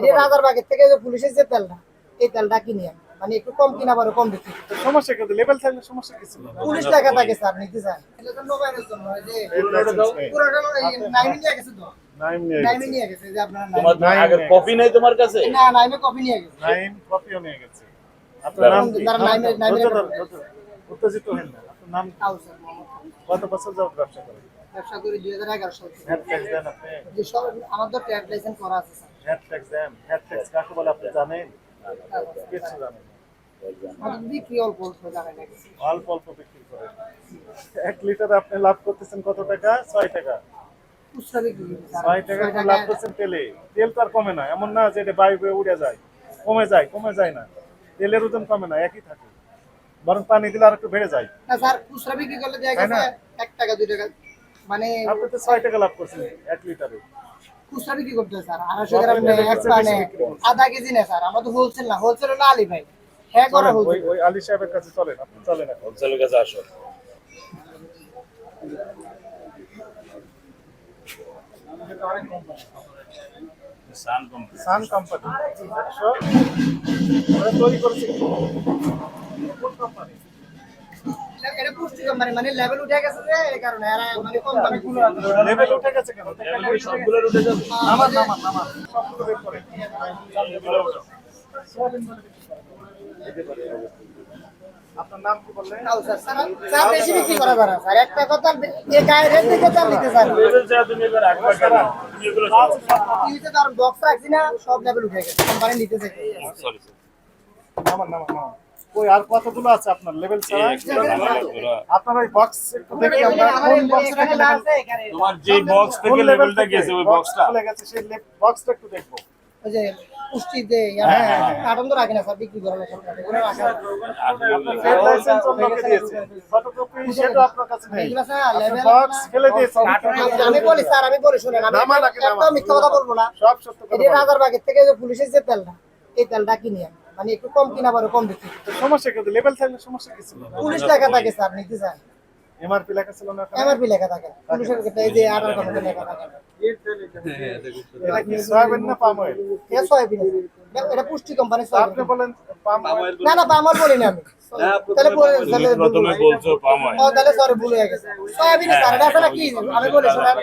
এটা রাজারবাগের থেকে যে পুলিশের যে তেলটা এই তেলটা কিনি আমি মানে একটু কম কিনা পারে কম বিক্রি সমস্যা কিন্তু লেভেল থাকলে সমস্যা কিছু পুলিশ লেখা থাকে স্যার নিতে চান এটা তো মোবাইলের জন্য যে পুরোটা এই নিয়ে গেছে তো। নাইম নিয়ে গেছে। যে আপনারা তোমার নাইমে নাই, আগের নাই। কপি নাই তোমার কাছে? না নাইমে কপি নিয়ে গেছে। নাইম কপিও নিয়ে গেছে। আপনার নাম কি? তারা নাইমে- নাইমে- ধৈর্য ধরুন, ধৈর্য ধরুন। উত্তেজিত হেন না। আপনার নাম কি? তাও স্যার মোহাম্মদ। কত বছর যাবত ব্যবসা করেন? ব্যবসা করি দুই হাজার এগারো সাল থেকে। আমার তো ট্রেড লাইসেন্স করা আছে ট্যাক্স ট্যাক্স কাকে বলে আপনি জানেন? কিছু জানেন অল্প অল্প বিক্রি করেন। এক লিটার আপনি লাভ করতেছেন কত টাকা? ছয় টাকা। করি ছয় টাকা লাভ করছেন তেলে। তেল তো আর কমে না। এমন না যে এটা বায়ু বয়ে উড়ে যায়। কমে যায় কমে যায় না। তেলের ওজন কমে না একই থাকে। বরং পানি দিলে আর একটু বেড়ে যায়। স্যার খুচরা বিক্রি করলে এক টাকা দুই টাকা। মানে আপনি তো ছয় টাকা লাভ করছেন এক লিটারে। খুচরা বিক্রি করতে স্যার? আড়াইশো গ্রাম এক পানে আধা কেজি নেয় স্যার আমরা তো হোলসেল না হোলসেল হলো আলি ভাই। হ্যাঁ করা ওই হোলসেল ওই আলী সাহেবের কাছে চলেন আপনি চলেন হোলসেলের কাছে আসো সান কোম্পানি সান কোম্পানি তৈরি করেছে। কোন কোম্পানি আপনার নাম কি বললেন তাও স্যার স্যার স্যার বেশি বিক্রি করা যাবে স্যার একটা কথা এই গায়ের রেট দেখে চাল নিতে স্যার লেভেল যা তুমি এবার একবার কেন তুমি এগুলো সব টিভিতে তার বক্স রাখছি না সব লেভেল উঠে গেছে কোম্পানি নিতে চাইছে সরি নামান নামান নামান ওই আর কতগুলো আছে আপনার? লেভেল ছাড়া? আপনার ওই বক্স একটু দেখি আমরা। কোন বক্স থেকে তোমার যে বক্স থেকে লেভেলটা গেছে ওই বক্সটা খুলে গেছে সেই বক্সটা একটু দেখব। ওই যে পুষ্টিতে হ্যাঁ, হ্যাঁ, হ্যাঁ। কার্টন তো রাখি না স্যার বিক্রি করা দিয়েছেন আমি- বলি স্যার আমি বলি শুনেন আমি মিথ্যা কথা বলব না। সব সত্য এটা থেকে যে পুলিশের যে তেলটা এই তেলটা কিনি আমি মানে একটু কম কিনা পারে কম বিক্রি সমস্যা কিন্তু লেভেল থাকলে সমস্যা কিছু না পুলিশ লেখা থাকে স্যার নিতে চান এমআরপি লেখা ছিল না এমআরপি লেখা থাকে। পুলিশের ক্ষেত্রে এই যে আধার কার্ড লেখা থাকে। এটা কি সয়াবিন না পাম অয়েল এটা এটা- এটা পুষ্টি কোম্পানি আপনি পাম না না পামার বলি না আমি তাহলে বলে- তাহলে প্রথমে বলছো পাম ও তাহলে সরি ভুল হয়ে গেছে। সয়াবিন স্যার এটা কি? আমি বলি শোনেন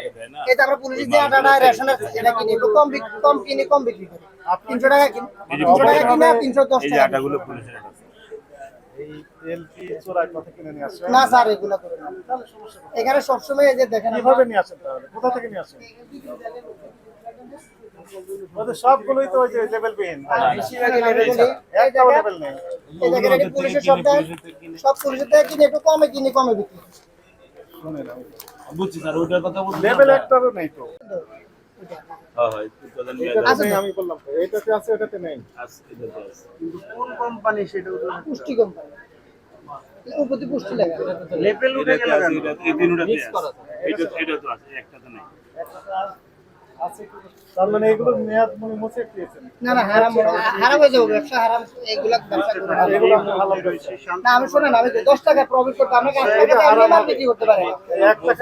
এটা আমরা পুলিশের যে আটা না রেশনের এটা কিনি একটু কম বিক- কম কিনি কম বিক্রি করি। তিনশো টাকা তিনশো টাকা কিনে তিনশো দশ আটাগুলো পুলিশের না স্যার এগুলো করে না। এখানে সবসময় এই যে দেখেন কীভাবে নিয়ে আসেন তাহলে? কোথা থেকে নিয়ে আসেন? সবগুলোই তো ওই যে লেভেল বিহীন একটাও লেভেল নেই। এই দেখেন এটা পুলিশের সব সব পুলিশের থেকে কিনে একটু কমে কিনে কমে বিক্রি। করি। শুনেন বুঝছি স্যার ওইটার কথা বলছি। লেভেল একটারও নেই তো। আমি বললাম তো আছে এটাতে নেই। কোন কোম্পানি সেটা পুষ্টি কোম্পানি উপতি পুষ্টি লেভেল উঠে গেল এটাতে? এটাতে- আছে। এটা- এটা তো। আছে, একটাতে নেই। আছে কি? তার মানে এগুলো মেয়াদ মানে মুছে দিয়েছেন না না হারাম হারাম হয়ে যাবে ব্যবসা হারাম এগুলা ব্যবসা করে না। এগুলো আপনি ভালো করেছেন না আমি শোনেন আমি দশ টাকা প্রফিট করতে আমি পাঁচ টাকা দিয়ে মাল বিক্রি করতে পারি না।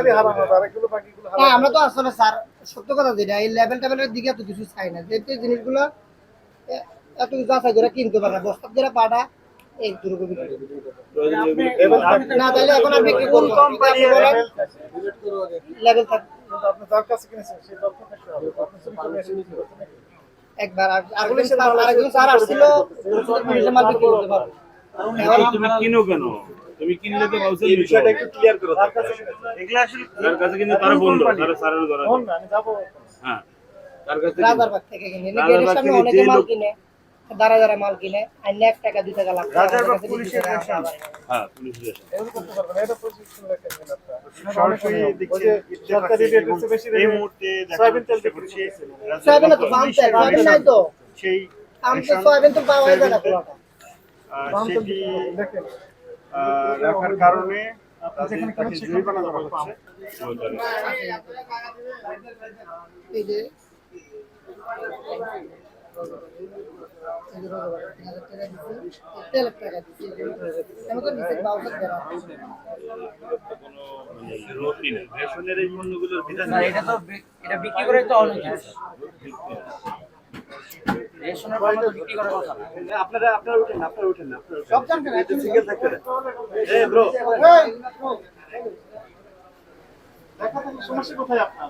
এই হারাম আর এগুলো বাকিগুলো না আমরা তো আসলে স্যার সত্য কথা যেটা এই লেভেল টেবেলের দিকে এত কিছু চাই না। এই জিনিসগুলো এত যাচাই করে কিনতে পারে না। বস্তা করে পাটা এই দুটো বিক্রি না তাহলে এখন আর বিক্রি করব কোম্পানি লেভেল লেভেল থাকবে আপনি যার কাছে কিনেছেন সেই দরকার থাকতে হবে। আপনি চুরি করে এসে বিক্রি করতে নাকি? একবার আর- আরেকজন স্যার- আসছিল মাল বিক্রি করতে পারবে। তুমি কিনো কেন? তুমি কিনলে তো কাউকে বিষয়টা একটু ক্লিয়ার করো যার কাছে কিনেছেন? আসলে তার কাছে কিন্তু তারা বন্ধ তারা সারের ধরা না, আমি যাব। হ্যাঁ তার কাছে রাজারবাগ থেকে কিনে। রাজারবাগ থেকে অনেকে যে মাল লোক- কিনে। দাঁড়া দাঁড়া মাল কিনে আর এক টাকা দুই টাকা লাভ পুলিশের হ্যাঁ। পুলিশ রেশন করতে পারবেন এটা পজিশন রেখে দিন আপনারা। সরাসরি ওই দেখছি যে ইচ্ছে সরকারি রেট এবং হচ্ছে বেশি এই মুহূর্তে দেখা সয়াবিন তেল যাচ্ছে বিক্রি যে করছে। সয়াবিন তো পাম তেল সয়াবিন নাই তো। সেই আম তো সয়াবিন তো পাওয়া যায় না পুরোটা। পাম তেল সেটি বিক্রি করছে, দেখেন রাখার কারণে তাকে জরিমানা করা হচ্ছে। এই যে আপনারা আপনারা উঠেন আপনারা উঠেন সব জানবেন সিঙ্গেল থাকতে ব্রো। দেখা সমস্যা কোথায় আপনার?